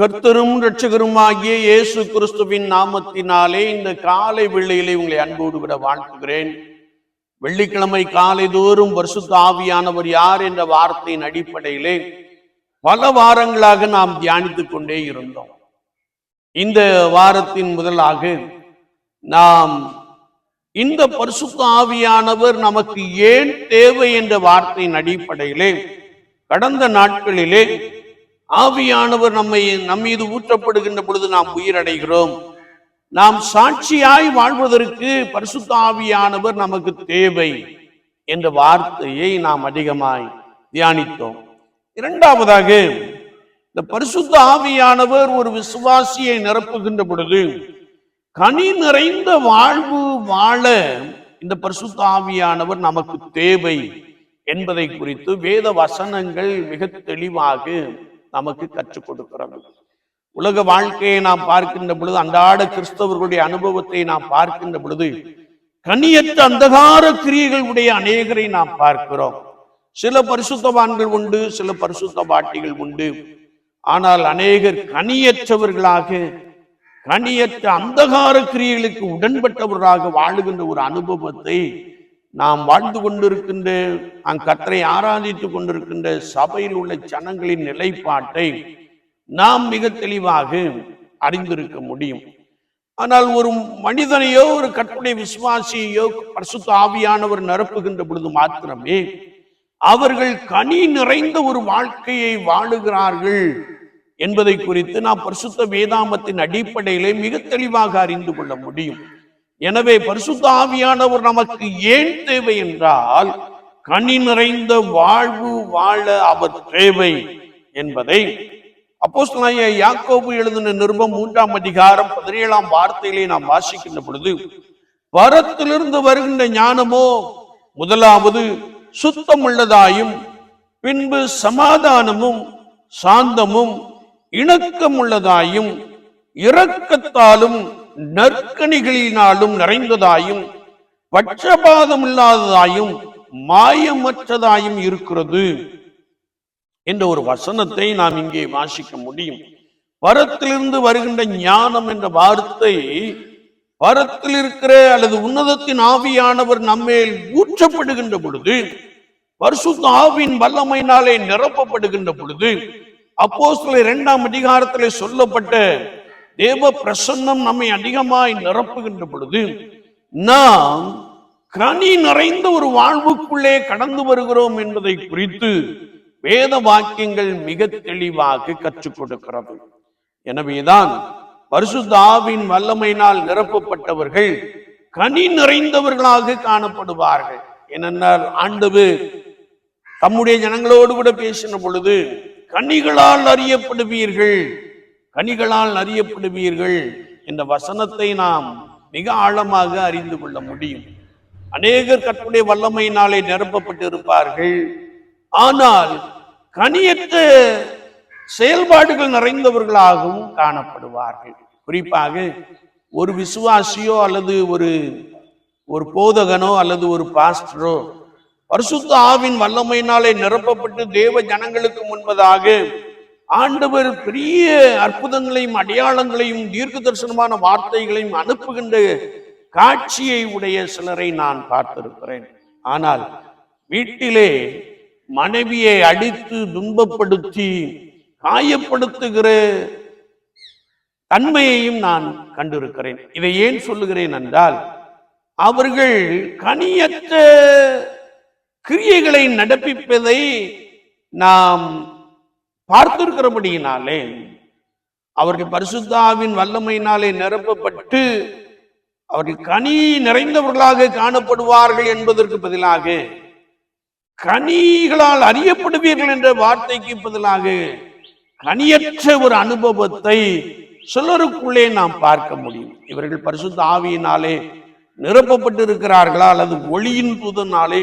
கர்த்தரும் ரட்சகருமாகிய இயேசு கிறிஸ்துவின் நாமத்தினாலே இந்த காலை வெள்ளையிலே உங்களை அன்போடு விட வாழ்த்துகிறேன். வெள்ளிக்கிழமை காலை தோறும் வருஷத்து ஆவியானவர் யார் என்ற வார்த்தையின் அடிப்படையிலே பல வாரங்களாக நாம் தியானித்துக் கொண்டே இருந்தோம். இந்த வாரத்தின் முதலாக நாம் இந்த பரிசுத்த ஆவியானவர் நமக்கு ஏன் தேவை என்ற வார்த்தையின் அடிப்படையிலே கடந்த நாட்களிலே ஆவியானவர் நம்மை நம் மீது ஊற்றப்படுகின்ற பொழுது நாம் உயிரடைகிறோம். நாம் சாட்சியாய் வாழ்வதற்கு பரிசுத்த ஆவியானவர் நமக்கு தேவை என்ற வார்த்தையை நாம் அதிகமாய் தியானித்தோம். இரண்டாவதாக இந்த பரிசுத்த ஆவியானவர் ஒரு விசுவாசியை நிரப்புகின்ற பொழுது கனி நிறைந்த வாழ்வு வாழ இந்த பரிசுத்த ஆவியானவர் நமக்கு தேவை என்பதை குறித்து வேத வசனங்கள் மிக தெளிவாக நமக்கு கற்றுக் கொடுக்கிறது உலக வாழ்க்கையை நாம் பார்க்கின்ற பொழுது அன்றாட கிறிஸ்தவர்களுடைய அனுபவத்தை நாம் பார்க்கின்ற பொழுது கனியற்ற அந்தகார கிரியைகள் உடைய அநேகரை நாம் பார்க்கிறோம். சில பரிசுத்தவான்கள் உண்டு சில பரிசுத்த பாட்டிகள் உண்டு. ஆனால் அநேகர் கனியற்றவர்களாக கனியற்ற அந்தகார கிரியைகளுக்கு உடன்பட்டவர்களாக வாழுகின்ற ஒரு அனுபவத்தை நாம் வாழ்ந்து கொண்டிருக்கின்ற நாம் கத்தரை ஆராதித்துக் கொண்டிருக்கின்ற சபையில் உள்ள ஜனங்களின் நிலைப்பாட்டை நாம் மிக தெளிவாக அறிந்திருக்க முடியும். ஆனால் ஒரு மனிதனையோ ஒரு கற்புடைய விசுவாசியையோ பரிசுத்த ஆவியானவர் நிரப்புகின்ற பொழுது மாத்திரமே அவர்கள் கனி நிறைந்த ஒரு வாழ்க்கையை வாழுகிறார்கள் என்பதை குறித்து நாம் பரிசுத்த வேதாமத்தின் அடிப்படையிலே மிக தெளிவாக அறிந்து கொள்ள முடியும். எனவே பரிசுத்த ஆவியானவர் நமக்கு ஏன் தேவை என்றால் கனி நிறைந்த வாழ்வு வாழ அவர் தேவை என்பதை. அப்போஸ்தலனாகிய யாக்கோபு எழுதின நிருபம் மூன்றாம் அதிகாரம் பதினேழாம் வார்த்தையிலே நாம் வாசிக்கின்ற பொழுது வரத்திலிருந்து வருகின்ற ஞானமோ முதலாவது சுத்தமுள்ளதாயும் பின்பு சமாதானமும் சாந்தமும் இணக்கமுள்ளதாயும் இரக்கத்தாலும் நற்கணிகளினாலும் நிறைந்ததாயும் பட்சபாதம் இல்லாததாயும் மாயமற்றதாயும் இருக்கிறது என்ற ஒரு வசனத்தை நாம் இங்கே வாசிக்க முடியும். வரத்திலிருந்து வருகின்ற ஞானம் என்ற வார்த்தை வரத்தில் இருக்கிற அல்லது உன்னதத்தின் ஆவியானவர் நம்மேல் ஊற்றப்படுகின்ற பொழுது பரிசுத்த ஆவின் வல்லமையினாலே நிரப்பப்படுகின்ற பொழுது அப்போ சில இரண்டாம் அதிகாரத்திலே சொல்லப்பட்ட தேவ பிரசன்னம் நம்மை அதிகமாய் நிரப்புகின்ற பொழுது நாம் கனி நிறைந்த ஒரு வாழ்வுக்குள்ளே கடந்து வருகிறோம் என்பதை குறித்து வேத வாக்கியங்கள் மிக தெளிவாக கற்றுக் கொடுக்கிறது. எனவேதான் பரிசுத்த வல்லமையினால் நிரப்பப்பட்டவர்கள் கனி நிறைந்தவர்களாக காணப்படுவார்கள். ஏனென்றால் ஆண்டவு தம்முடைய ஜனங்களோடு கூட பேசின பொழுது கனிகளால் அறியப்படுவீர்கள். கனிகளால் அறியப்படுவீர்கள் என்ற வசனத்தை நாம் மிக ஆழமாக அறிந்து கொள்ள முடியும். அநேகர் கற்புடைய வல்லமையினாலே நிரப்பப்பட்டு இருப்பார்கள் ஆனால் கனியற்ற செயல்பாடுகள் நிறைந்தவர்களாகவும் காணப்படுவார்கள். குறிப்பாக ஒரு விசுவாசியோ அல்லது ஒரு ஒரு போதகனோ அல்லது ஒரு பாஸ்டரோ பரிசுத்த ஆவின் வல்லமையினாலே நிரப்பப்பட்டு தேவ ஜனங்களுக்கு முன்பதாக ஆண்டவர் பெரிய அற்புதங்களையும் அடையாளங்களையும் தீர்க்க தரிசனமான வார்த்தைகளையும் அனுப்புகின்ற காட்சியை உடைய சிலரை நான் பார்த்திருக்கிறேன். ஆனால் வீட்டிலே மனைவியை அடித்து துன்பப்படுத்தி காயப்படுத்துகிற தன்மையையும் நான் கண்டிருக்கிறேன். இதை ஏன் சொல்லுகிறேன் என்றால் அவர்கள் கனியற்ற கிரியைகளை நடப்பிப்பதை நாம் பார்த்திருக்கிறபடியினாலே அவர்கள் பரிசுத்தாவின் வல்லமையினாலே நிரப்பப்பட்டு அவர்கள் கனி நிறைந்தவர்களாக காணப்படுவார்கள் என்பதற்கு பதிலாக கனிகளால் அறியப்படுவீர்கள் என்ற வார்த்தைக்கு பதிலாக கனியற்ற ஒரு அனுபவத்தை சிலருக்குள்ளே நாம் பார்க்க முடியும். இவர்கள் பரிசுத்த ஆவியினாலே நிரப்பப்பட்டு இருக்கிறார்களா அல்லது ஒளியின் தூதனாலே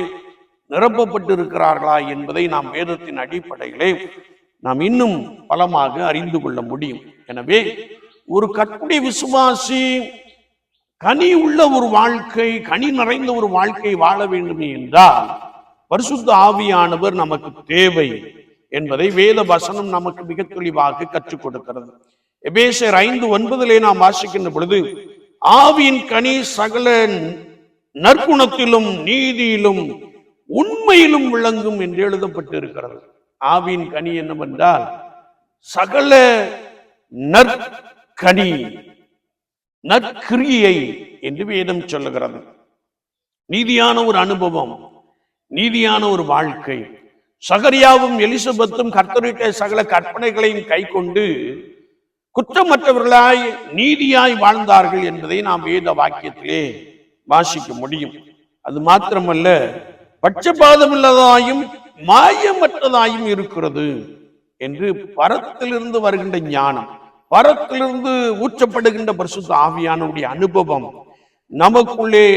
நிரப்பப்பட்டு இருக்கிறார்களா என்பதை நாம் வேதத்தின் அடிப்படையிலே நாம் இன்னும் பலமாக அறிந்து கொள்ள முடியும். எனவே ஒரு கற்புடைய விசுவாசி கனி உள்ள ஒரு வாழ்க்கை கனி நிறைந்த ஒரு வாழ்க்கை வாழ வேண்டும் என்றால் பரிசுத்த ஆவியானவர் நமக்கு தேவை என்பதை வேத வசனம் நமக்கு மிக தெளிவாக கற்றுக் கொடுக்கிறது. எபேசர் ஐந்து ஒன்பதிலே நாம் வாசிக்கின்ற பொழுது ஆவியின் கனி சகல நற்குணத்திலும் நீதியிலும் உண்மையிலும் விளங்கும் என்று எழுதப்பட்டு இருக்கிறது ஆவியின் கனி என்னவென்றால் சகல நற்கனி நற்கிரியை என்று வேதம் சொல்லுகிறது. நீதியான ஒரு அனுபவம் நீதியான ஒரு வாழ்க்கை. சகரியாவும் எலிசபெத்தும் கர்த்தரிட்ட சகல கற்பனைகளையும் கை கொண்டு குற்றமற்றவர்களாய் நீதியாய் வாழ்ந்தார்கள் என்பதை நாம் வேத வாக்கியத்திலே வாசிக்க முடியும். அது மாத்திரமல்ல பட்சபாதமில்லதாயும் மாயமற்றதாயும் இருக்கிறது என்று பரத்திலிருந்து வருகின்ற ஞானம் பரத்திலிருந்து ஊற்றப்படுகின்ற பரிசுத்த ஆவியானுடைய அனுபவம் நமக்குள்ளே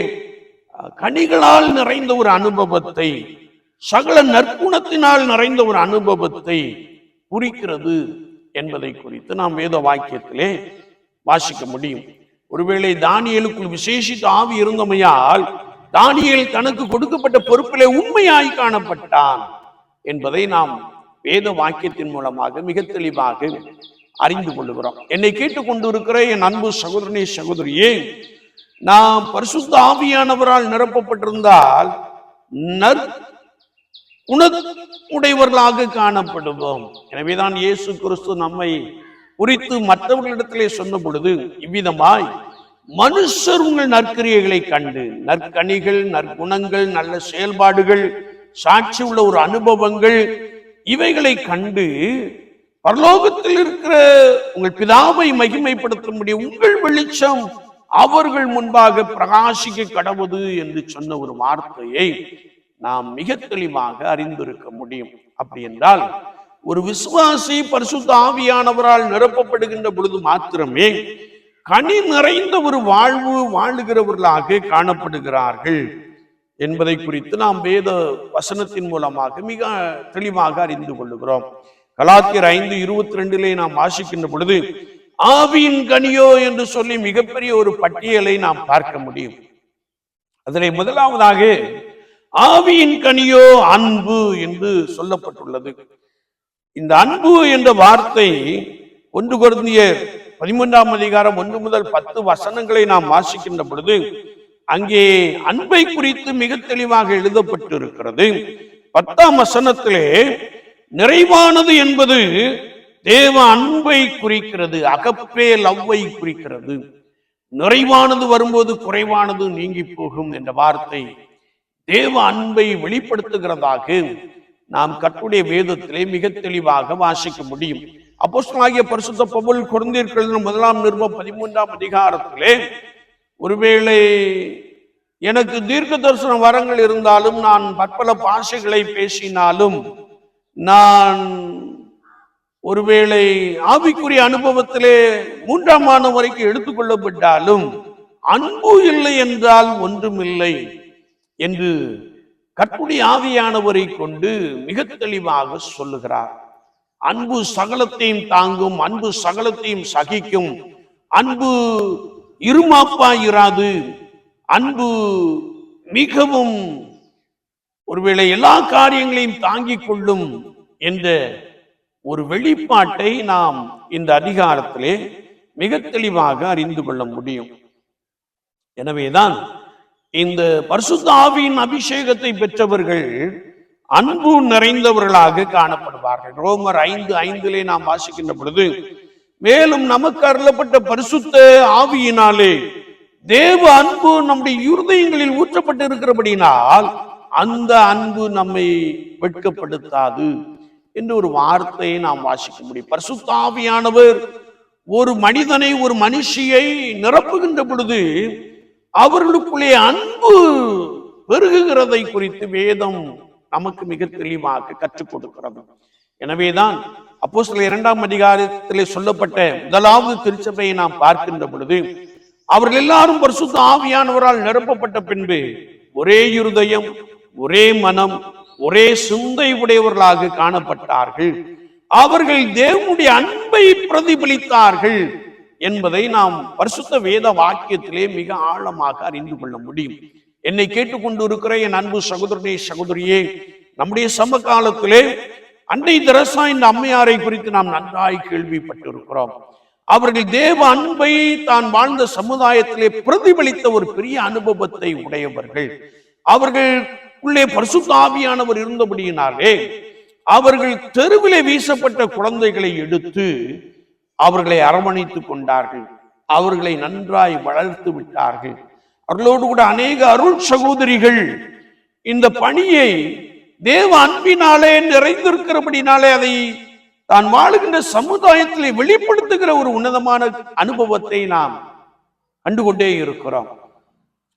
கனிகளால் நிறைந்த ஒரு அனுபவத்தை சகல நற்குணத்தினால் நிறைந்த ஒரு அனுபவத்தை குறிக்கிறது என்பதை குறித்து நாம் வேத வாக்கியத்திலே வாசிக்க முடியும். ஒருவேளை தானியலுக்குள் விசேஷித்த ஆவி இருந்தமையால் தானியில் தனக்கு கொடுக்கப்பட்ட பொறுப்பிலே உண்மையாய் காணப்பட்டான் என்பதை நாம் வேத வாக்கியத்தின் மூலமாக மிக தெளிவாக அறிந்து கொள்ளுகிறோம். என்னை கேட்டுக்கொண்டிருக்கிற என் அன்பு சகோதரனே சகோதரியே நாம் பரிசுத்த ஆவியானவரால் நிரப்பப்பட்டிருந்தால் நற் குணமுடையவர்களாக காணப்படுவோம். எனவேதான் இயேசு கிறிஸ்து நம்மை குறித்து மற்றவர்களிடத்திலே சொன்ன பொழுது இவ்விதமாய் மனுஷர் உங்கள் நற்கிரியைகளை கண்டு நற்கனிகள் நற்குணங்கள் நல்ல செயல்பாடுகள் சாட்சி உள்ள ஒரு அனுபவங்கள் இவைகளை கண்டு பரலோகத்தில் இருக்கிற உங்கள் பிதாவை மகிமைப்படுத்தும்படி உங்கள் வெளிச்சம் அவர்கள் முன்பாக பிரகாசிக்க கடவுது என்று சொன்ன ஒரு வார்த்தையை நாம் மிக தெளிவாக அறிந்திருக்க முடியும். அப்படி என்றால் ஒரு விசுவாசி பரிசுத்த ஆவியானவரால் நிரப்பப்படுகின்ற பொழுது மாத்திரமே கனி நிறைந்த ஒரு வாழ்வு வாழுகிறவர்களாக காணப்படுகிறார்கள் என்பதை குறித்து நாம் வேத வசனத்தின் மூலமாக மிக தெளிவாக அறிந்து கொள்ளுகிறோம். கலாத்தியர் ஐந்து இருபத்தி ரெண்டிலே நாம் வாசிக்கின்ற பொழுது ஆவியின் கனியோ என்று சொல்லி மிகப்பெரிய ஒரு பட்டியலை நாம் பார்க்க முடியும். அதிலே முதலாவதாக ஆவியின் கனியோ அன்பு என்று சொல்லப்பட்டுள்ளது. இந்த அன்பு என்ற வார்த்தை ஒன்று குருந்திய பதிமூன்றாம் அதிகாரம் ஒன்று முதல் பத்து வசனங்களை நாம் வாசிக்கின்ற பொழுது அங்கே அன்பை குறித்து மிக தெளிவாக எழுதப்பட்டு இருக்கிறது பத்தாம் வசனத்திலே நிறைவானது என்பது தேவ அன்பை குறிக்கிறது அகப்பே லவ்வை குறிக்கிறது. நிறைவானது வரும்போது குறைவானது நீங்கி போகும் என்ற வார்த்தை தேவ அன்பை வெளிப்படுத்துகிறதாக நாம் கட்டுடைய வேதத்திலே மிக தெளிவாக வாசிக்க முடியும். அப்போஸ்தலாகிய பரிசுத்த பவுல் குழந்தைகள் முதலாம் நிருபம் பதிமூன்றாம் அதிகாரத்திலே ஒருவேளை எனக்கு தீர்க்க தரிசன வரங்கள் இருந்தாலும் நான் பற்பல பாஷைகளை பேசினாலும் நான் ஒருவேளை ஆவிக்குரிய அனுபவத்திலே மூன்றாம் ஆண்டு வரைக்கும் எடுத்துக்கொள்ளப்பட்டாலும் அன்பு இல்லை என்றால் ஒன்றுமில்லை என்று கற்புடைய ஆவியானவரை கொண்டு மிக தெளிவாக சொல்லுகிறார். அன்பு சகலத்தையும் தாங்கும் அன்பு சகலத்தையும் சகிக்கும். அன்பு இருமாப்பாயிராது. அன்பு மிகவும் ஒருவேளை எல்லா காரியங்களையும் தாங்கிக் கொள்ளும் என்ற ஒரு வெளிப்பாட்டை நாம் இந்த அதிகாரத்திலே மிக தெளிவாக அறிந்து கொள்ள முடியும். எனவேதான் இந்த பரிசுத்தாவின் அபிஷேகத்தை பெற்றவர்கள் அன்பு நிறைந்தவர்களாக காணப்படுவார்கள். ரோமர் ஐந்து ஐந்திலே நாம் வாசிக்கின்ற பொழுது மேலும் நமக்கு அருளப்பட்ட பரிசுத்த ஆவியினாலே தேவ அன்பு நம்முடைய இருதயங்களில் ஊற்றப்பட்டு இருக்கிறபடினால் அந்த அன்பு நம்மை வெட்கப்படுத்தாது என்று ஒரு வார்த்தையை நாம் வாசிக்க முடியும். பரிசுத்த ஆவியானவர் ஒரு மனிதனை ஒரு மனுஷியை நிரப்புகின்ற பொழுது அவர்களுக்குள்ளே அன்பு பெருகுகிறதை குறித்து வேதம் நமக்கு மிக தெளிவாக கற்றுக் கொடுக்கிறது. எனவேதான் அப்போ சில இரண்டாம் அதிகாரத்திலே சொல்லப்பட்ட முதலாவது திருச்சபையை நாம் பார்க்கின்ற பொழுது அவர்கள் எல்லாரும் பரிசுத்த ஆவியானவரால் நிரப்பப்பட்ட பின்பு ஒரே இருதயம் ஒரே மனம் ஒரே சிந்தை உடையவர்களாக காணப்பட்டார்கள். அவர்கள் தேவனுடைய அன்பை பிரதிபலித்தார்கள் என்பதை நாம் பரிசுத்த வேத வாக்கியத்திலே மிக ஆழமாக அறிந்து கொள்ள முடியும். என்னை கேட்டுக்கொண்டு இருக்கிற என் அன்பு சகோதரனே சகோதரியே நம்முடைய சமகாலத்திலே அன்னை தரசா இந்த அம்மையாரை குறித்து நாம் நன்றாய் கேள்விப்பட்டிருக்கிறோம். அவர்கள் தேவ அன்பை தான் வாழ்ந்த சமுதாயத்திலே பிரதிபலித்த ஒரு பெரிய அனுபவத்தை உடையவர்கள். அவர்கள் உள்ளே பரிசுத்த இருந்தபடியினாலே அவர்கள் தெருவிலே வீசப்பட்ட குழந்தைகளை எடுத்து அவர்களை அரவணைத்துக் கொண்டார்கள். அவர்களை நன்றாய் வளர்த்து விட்டார்கள். அவர்களோடு கூட அநேக அருள் சகோதரிகள் இந்த பணியை தேவ அன்பினாலே நிறைந்திருக்கிறபடினாலே அதை தான் வாழுகின்ற சமுதாயத்திலே வெளிப்படுத்துகிற ஒரு உன்னதமான அனுபவத்தை நாம் கண்டுகொண்டே இருக்கிறோம்.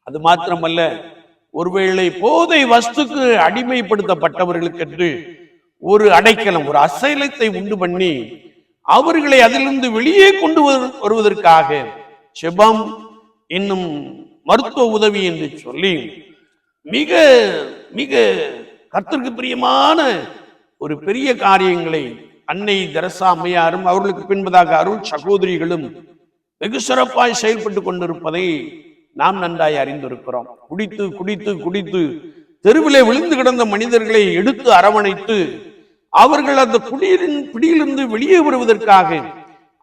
அது மாத்திரமல்ல ஒருவேளை போதை வஸ்துக்கு அடிமைப்படுத்தப்பட்டவர்களுக்கென்று ஒரு அடைக்கலம் ஒரு அசைலத்தை உண்டு பண்ணி அவர்களை அதிலிருந்து வெளியே கொண்டு வரு- வருவதற்காக செபம் இன்னும் மருத்துவ உதவி என்று சொல்லி மிக மிக கத்திற்கு பிரியமான ஒரு பெரிய காரியங்களை அன்னை தரசா அம்மையாரும் அவர்களுக்கு பின்பதாக அருள் சகோதரிகளும் வெகு சிறப்பாய் செயல்பட்டு கொண்டிருப்பதை நாம் நன்றாய் அறிந்திருக்கிறோம். குடித்து குடித்து குடித்து தெருவிலே விழுந்து கிடந்த மனிதர்களை எடுத்து அரவணைத்து அவர்கள் அந்த குடியின் பிடியிலிருந்து வெளியே வருவதற்காக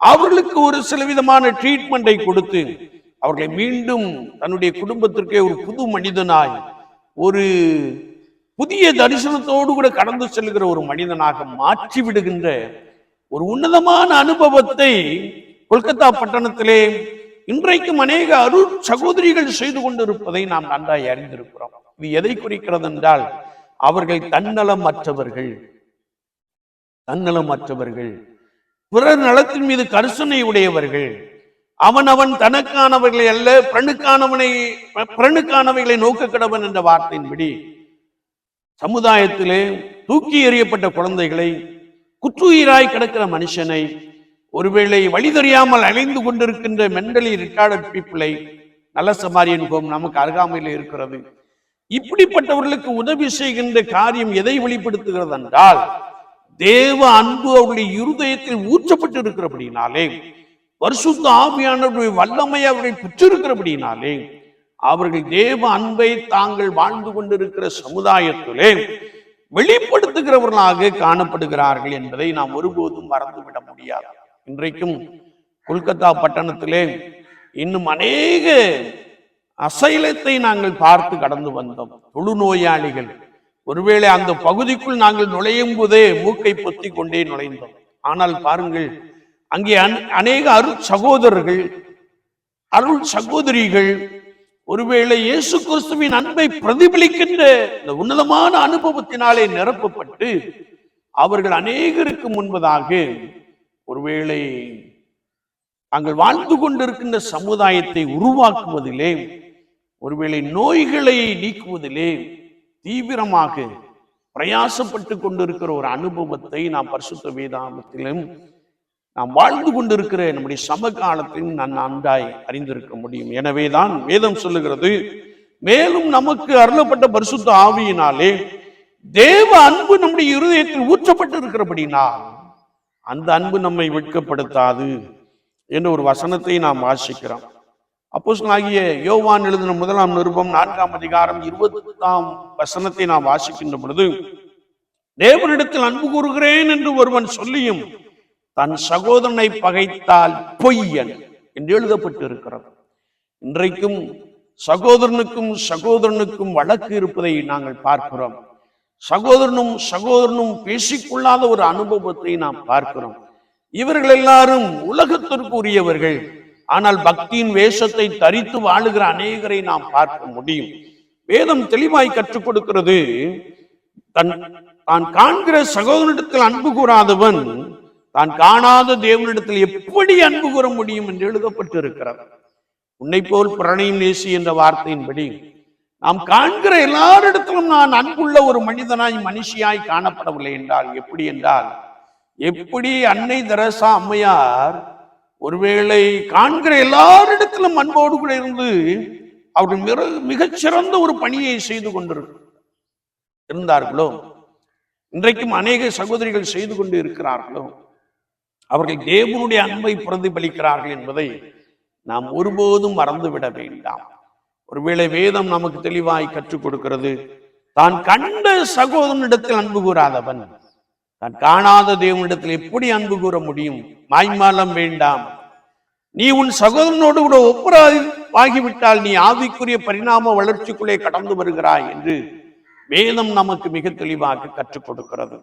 அவர்களுக்கு ஒரு சில விதமான ட்ரீட்மெண்டை கொடுத்து அவர்களை மீண்டும் தன்னுடைய குடும்பத்திற்கே ஒரு புது மனிதனாய் ஒரு புதிய தரிசனத்தோடு கூட கடந்து செல்கிற ஒரு மனிதனாக மாற்றி விடுகின்ற ஒரு உன்னதமான அனுபவத்தை கொல்கத்தா பட்டணத்திலே இன்றைக்கும் அநேக அருள் சகோதரிகள் செய்து கொண்டிருப்பதை நாம் நன்றாய் அறிந்திருக்கிறோம். இது எதை குறிக்கிறது என்றால் அவர்கள் தன்னலம் அற்றவர்கள் தன்னலம் அற்றவர்கள் பிறர் நலத்தின் மீது கரிசனை உடையவர்கள். அவன் அவன் தனக்கானவர்களை அல்ல பிரணுக்கானவனை பிரணுக்கானவைகளை நோக்க கடவன் என்ற வார்த்தையின்படி சமுதாயத்திலே தூக்கி எறியப்பட்ட குழந்தைகளை குற்றுயிராய் கிடக்கிற மனுஷனை ஒருவேளை வழி தெரியாமல் அலைந்து கொண்டிருக்கின்ற மென்டலி ரிட்டார்டட் பீப்புளை நல்ல சமாரியன் கோம் நமக்கு அருகாமையில் இருக்கிறது. இப்படிப்பட்டவர்களுக்கு உதவி செய்கின்ற காரியம் எதை வெளிப்படுத்துகிறது என்றால் தேவ அன்பு அவருடைய இருதயத்தில் ஊற்றப்பட்டு இருக்கிறபடினாலே பரிசுத்த ஆவியானவருடைய வல்லமை அவர்கள் பெற்றிருக்கிறபடினாலே அவர்கள் தேவ அன்பை தாங்கள் வாழ்ந்து கொண்டிருக்கிற சமுதாயத்திலே வெளிப்படுத்துகிறவர்களாக காணப்படுகிறார்கள் என்பதை நாம் ஒருபோதும் மறந்துவிட முடியாது. இன்றைக்கும் கொல்கத்தா பட்டணத்திலே இன்னும் அநேக அசைலத்தை நாங்கள் பார்த்து கடந்து வந்தோம். தொழுநோயாளிகள். ஒருவேளை அந்த பகுதிக்குள் நாங்கள் நுழையும் போதே மூக்கை பொத்தி கொண்டே நுழைந்தோம். ஆனால் பாருங்கள் அங்கே அநேக அருள் சகோதரர்கள் அருள் சகோதரிகள் ஒருவேளை இயேசு கிறிஸ்துவின் அன்பை பிரதிபலிக்கின்ற இந்த உன்னதமான அனுபவத்தினாலே நிரப்பப்பட்டு அவர்கள் அநேகருக்கு முன்பதாக ஒருவேளை தாங்கள் வாழ்ந்து கொண்டிருக்கின்ற சமுதாயத்தை உருவாக்குவதிலே ஒருவேளை நோய்களை நீக்குவதிலே தீவிரமாக பிரயாசப்பட்டு கொண்டிருக்கிற ஒரு அனுபவத்தை நாம் பரிசுத்த வேதாந்தத்திலும் நாம் வாழ்ந்து கொண்டிருக்கிற நம்முடைய சமகாலத்தையும் நான் நன்றாய் அறிந்திருக்க முடியும். எனவேதான் வேதம் சொல்லுகிறது மேலும் நமக்கு அருளப்பட்ட பரிசுத்த ஆவியினாலே தேவ அன்பு நம்முடைய இருதயத்தில் ஊற்றப்பட்டு இருக்கிறபடினால் அந்த அன்பு நம்மை வெட்கப்படுத்தாது என்ற ஒரு வசனத்தை நாம் வாசிக்கிறோம். அப்போஸ்தலனாகிய யோவான் எழுதின முதலாம் நிருபம் நான்காம் அதிகாரம் இருபத்தாம் வசனத்தை நாம் வாசிக்கின்ற பொழுது தேவனிடத்தில் அன்பு கூறுகிறேன் என்று ஒருவன் சொல்லியும் தன் சகோதரனை பகைத்தால் பொய்யன் என்று எழுதப்பட்டு இருக்கிறது இன்றைக்கும் சகோதரனுக்கும் சகோதரனுக்கும் வழக்கு இருப்பதை நாங்கள் பார்க்கிறோம். சகோதரனும் சகோதரனும் பேசிக்கொள்ளாத ஒரு அனுபவத்தை நாம் பார்க்கிறோம். இவர்கள் எல்லாரும் உலகத்திற்கு உரியவர்கள் ஆனால் பக்தியின் வேஷத்தை தரித்து வாழுகிற அநேகரை நாம் பார்க்க முடியும். வேதம் தெளிவாய் கற்றுக் கொடுக்கிறது. தன் தான் காண்கிற சகோதரனிடத்தில் அன்பு கூறாதவன் தான் காணாத தேவனிடத்தில் எப்படி அன்பு கூற முடியும் என்று எழுதப்பட்டிருக்கிறது. உன்னை போல் பிரணயம் நேசி என்ற வார்த்தையின்படி நாம் காண்கிற எல்லாரிடத்திலும் நான் அன்புள்ள ஒரு மனிதனாய் மனுஷியாய் காணப்படவில்லை என்றால் எப்படி என்றால் எப்படி அன்னை தரசா அம்மையார் ஒருவேளை காண்கிற எல்லாரிடத்திலும் அன்போடு கூட இருந்து அவர்கள் மிக மிகச்சிறந்த ஒரு பணியை செய்து கொண்டிருக்க இருந்தார்களோ? இன்றைக்கும் அநேக சகோதரிகள் செய்து கொண்டு இருக்கிறார்களோ? அவர்கள் தேவனுடைய அன்பை பிரதிபலிக்கிறார்கள் என்பதை நாம் ஒருபோதும் மறந்துவிட வேண்டாம். ஒருவேளை வேதம் நமக்கு தெளிவாய் கற்றுக் கொடுக்கிறது. தான் கண்ட சகோதரனிடத்தில் அன்பு கூறாதவன் தான் காணாத தேவனிடத்தில் எப்படி அன்பு கூற முடியும்? மாய்மாலம் வேண்டாம். நீ உன் சகோதரனோடு கூட ஒப்புராதி ஆகிவிட்டால் நீ ஆவிக்குரிய பரிணாம வளர்ச்சிக்குள்ளே கடந்து வருகிறாய் என்று வேதம் நமக்கு மிக தெளிவாக கற்றுக் கொடுக்கிறது.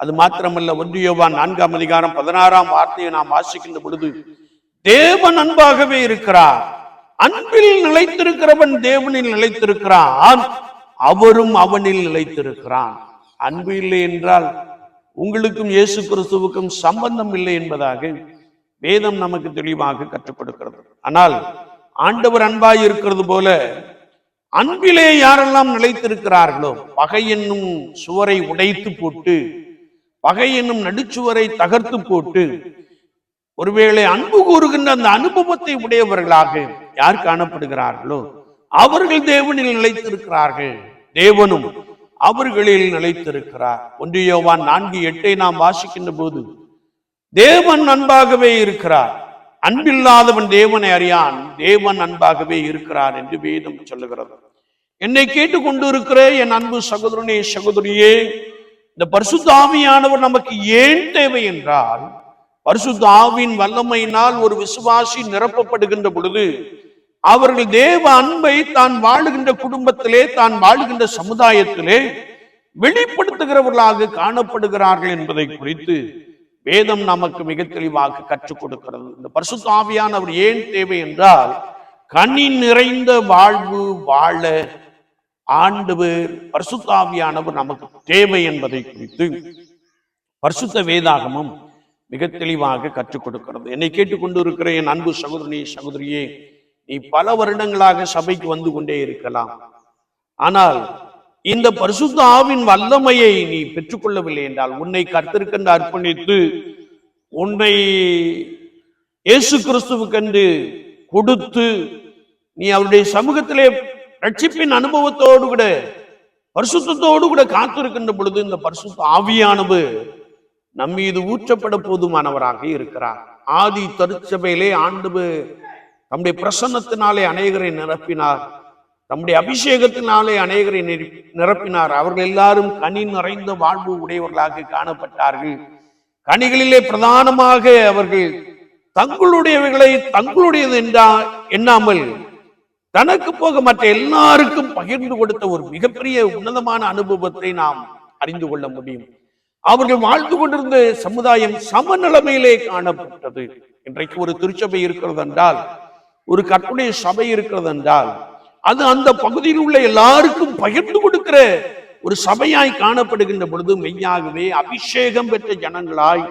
அது மாத்திரமல்ல ஒன்றியோவான் நான்காம் அதிகாரம் பதினாறாம் வார்த்தையை நாம் வாசிக்கின்ற பொழுது தேவன் அன்பாகவே இருக்கிறார். அன்பில் நிலைத்திருக்கிறவன் தேவனில் நிலைத்திருக்கிறான். அவரும் அவனில் நிலைத்திருக்கிறான். அன்பு இல்லை என்றால் உங்களுக்கும் இயேசு கிறிஸ்துவுக்கும் சம்பந்தம் இல்லை என்பதாக வேதம் நமக்கு தெளிவாக கற்றுக் கொடுக்கிறது ஆனால் ஆண்டவர் அன்பாய் இருக்கிறது போல அன்பிலே யாரெல்லாம் நிலைத்திருக்கிறார்களோ பகை என்னும் சுவரை உடைத்து போட்டு பகை என்னும் நடுச்சுவரை தகர்த்து போட்டு ஒருவேளை அன்பு கூறுகின்ற அந்த அனுபவத்தை உடையவர்களாக யார் காணப்படுகிறார்களோ அவர்கள் தேவனில் நிலைத்திருக்கிறார்கள். தேவனும் அவர்களில் நிலைத்திருக்கிறார். ஒன்றியோவான் நான்கு எட்டை நாம் வாசிக்கின்ற போது தேவன் அன்பாகவே இருக்கிறார். அன்பில்லாதவன் தேவனை அறியான் தேவன் அன்பாகவே இருக்கிறார் என்று வேதம் சொல்லுகிறது. என்னை கேட்டுக்கொண்டு இருக்கிற என் அன்பு சகோதரனே சகோதரியே இந்த பரிசுத்தாவியானவர் நமக்கு ஏன் தேவை என்றால் பரிசுத்தாவின் வல்லமையினால் ஒரு விசுவாசி நிரப்பப்படுகின்ற பொழுது அவர்கள் தேவ அன்பை தான் வாழுகின்ற குடும்பத்திலே தான் வாழுகின்ற சமுதாயத்திலே வெளிப்படுத்துகிறவர்களாக காணப்படுகிறார்கள் என்பதை குறித்து வேதம் நமக்கு மிக தெளிவாக கற்றுக் கொடுக்கிறது. இந்த பரிசுத்தாவியானவர் ஏன் தேவை என்றால் கனி நிறைந்த வாழ்வு வாழ ஆண்டவர் பரிசுத்தாவியானவர் நமக்கு தேவை என்பதை குறித்து பரிசுத்த வேதாகமம் மிக தெளிவாக கற்றுக் கொடுக்கிறது. என்னை கேட்டுக்கொண்டு இருக்கிற என் அன்பு சகோதரனே சகோதரியே நீ பல வருடங்களாக சபைக்கு வந்து கொண்டே இருக்கலாம். ஆனால் இந்த பரிசுத்த ஆவின் வல்லமையை நீ பெற்றுக்கொள்ளவில்லை என்றால் உன்னை கர்த்தருக்கென்று அர்ப்பணித்து உன்னை இயேசு கிறிஸ்துவுக்கென்று கொடுத்து நீ அவருடைய சமூகத்திலே ரட்சிப்பின் அனுபவத்தோடு கூட பரிசுத்தோடு கூட காத்திருக்கின்ற பொழுது இந்த பரிசுத்த நம் நம்மீது ஊற்றப்பட போதுமானவராக இருக்கிறார். ஆதி தருச்சபையிலே ஆண்டு தம்முடைய பிரசன்னத்தினாலே அநேகரை நிரப்பினார். தம்முடைய அபிஷேகத்தினாலே அநேகரை நிரப்பினார். அவர்கள் எல்லாரும் கனி நிறைந்த வாழ்வு உடையவர்களாக காணப்பட்டார்கள். கனிகளிலே பிரதானமாக அவர்கள் தங்களுடையவைகளை தங்களுடையது என்றா எண்ணாமல் தனக்கு போக மற்ற எல்லாருக்கும் பகிர்ந்து கொடுத்த ஒரு மிகப்பெரிய உன்னதமான அனுபவத்தை நாம் அறிந்து கொள்ள முடியும். அவர்கள் வாழ்ந்து கொண்டிருந்த சமுதாயம் சம நிலைமையிலே காணப்பட்டது. இன்றைக்கு ஒரு திருச்சபை இருக்கிறது என்றால் ஒரு கற்புடைய சபை இருக்கிறது என்றால் அது அந்த பகுதியில் உள்ள எல்லாருக்கும் பகிர்ந்து கொடுக்கிற ஒரு சபையாய் காணப்படுகின்ற பொழுது மெய்யாகவே அபிஷேகம் பெற்ற ஜனங்களாய்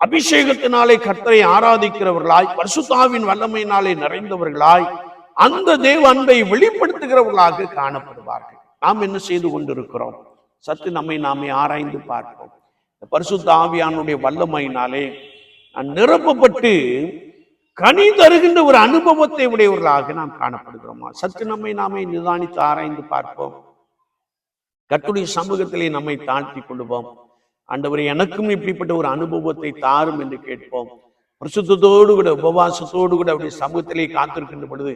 அபிஷேகத்தினாலே கர்த்தரை ஆராதிக்கிறவர்களாய் பரிசுத்தாவின் வல்லமையினாலே நிறைந்தவர்களாய் அந்த தேவ அன்பை வெளிப்படுத்துகிறவர்களாக காணப்படுவார்கள். நாம் என்ன செய்து கொண்டிருக்கிறோம்? சற்று நம்மை நாமே ஆராய்ந்து பார்ப்போம். இந்த பரிசுத்த ஆவியானுடைய வல்லமையினாலே நான் நிரப்பப்பட்டு கனி தருகின்ற ஒரு அனுபவத்தை உடையவர்களாக நாம் காணப்படுகிறோமா? சற்று நம்மை நாமே நிதானித்து ஆராய்ந்து பார்ப்போம். கட்டுடைய சமூகத்திலே நம்மை தாழ்த்தி கொள்வோம். ஆண்டவரே எனக்கும் இப்படிப்பட்ட ஒரு அனுபவத்தை தாரும் என்று கேட்போம். பிரசுத்தத்தோடு கூட உபவாசத்தோடு கூட அப்படி சமூகத்திலே காத்திருக்கின்ற பொழுது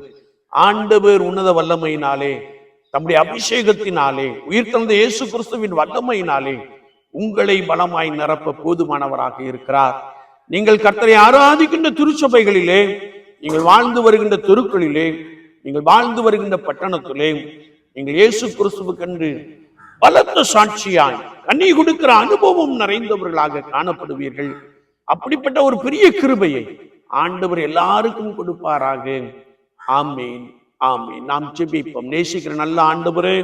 ஆண்டவர் உன்னத வல்லமையினாலே தம்முடைய அபிஷேகத்தினாலே உயிர் தந்த இயேசு கிறிஸ்துவின் வல்லமையினாலே உங்களை பலமாய் நிரப்ப போதுமானவராக இருக்கிறார். நீங்கள் கர்த்தரை ஆராதிக்கின்ற திருச்சபைகளிலே நீங்கள் வாழ்ந்து வருகின்ற தெருக்களிலே நீங்கள் வாழ்ந்து வருகின்ற பட்டணத்திலே நீங்கள் இயேசு கிறிஸ்துவுக்கென்று பலத்த சாட்சியாய் கண்ணி கொடுக்கிற அனுபவம் நிறைந்தவர்களாக காணப்படுவீர்கள். அப்படிப்பட்ட ஒரு பெரிய கிருபையை ஆண்டவர் எல்லாருக்கும் கொடுப்பாராக. ஆமீன் ஆமீன். நாம் ஜெபிப்போம். நேசிக்கிற நல்ல ஆண்டவரே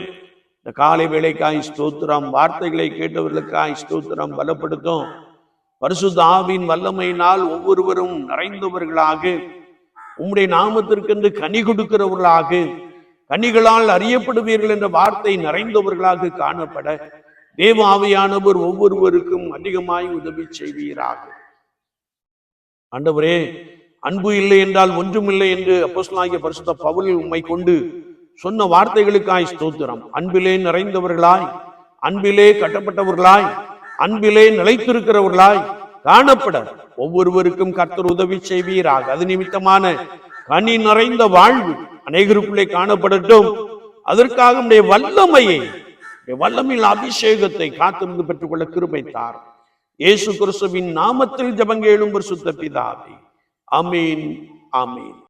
இந்த காலை வேளைக்காய் ஸ்தோத்திரம் வார்த்தைகளை கேட்டவர்களுக்காய் ஸ்தோத்திரம் பலப்படுத்தும். பரிசுத்த ஆவின் வல்லமையினால் ஒவ்வொருவரும் நிறைந்தவர்களாக உம்முடைய நாமத்திற்கென்று கனி கொடுக்கிறவர்களாக கனிகளால் அறியப்படுவீர்கள் என்ற வார்த்தை நிறைந்தவர்களாக காணப்பட தேவ ஆவியானவர் ஒவ்வொருவருக்கும் அதிகமாய் உதவி செய்வீராக. ஆண்டவரே அன்பு இல்லை என்றால் ஒன்றுமில்லை என்று அப்போஸ்தலனாகிய பரிசுத்த பவுல் உண்மை கொண்டு சொன்ன வார்த்தைகளுக்காய் ஸ்தோத்திரம். அன்பிலே நிறைந்தவர்களாய் அன்பிலே கட்டப்பட்டவர்களாய் அன்பிலே நிலைத்திருக்கிறவர்களாய் காணப்பட. ஒவ்வொருவருக்கும் கர்த்தர் உதவி செய்வீராக. அது நிமித்தமான கனி நிறைந்த வாழ்வு அநேகருக்குள்ளே காணப்படட்டும். அதற்காக நம்முடைய வல்லமையை வல்லமையில் அபிஷேகத்தை காத்திருந்து பெற்றுக்கொள்ள கிருபை தார் இயேசு கிறிஸ்துவின் நாமத்தில் ஜெபங்கேளும் பரிசுத்த பிதாவே. அமீன் ஆமீன்.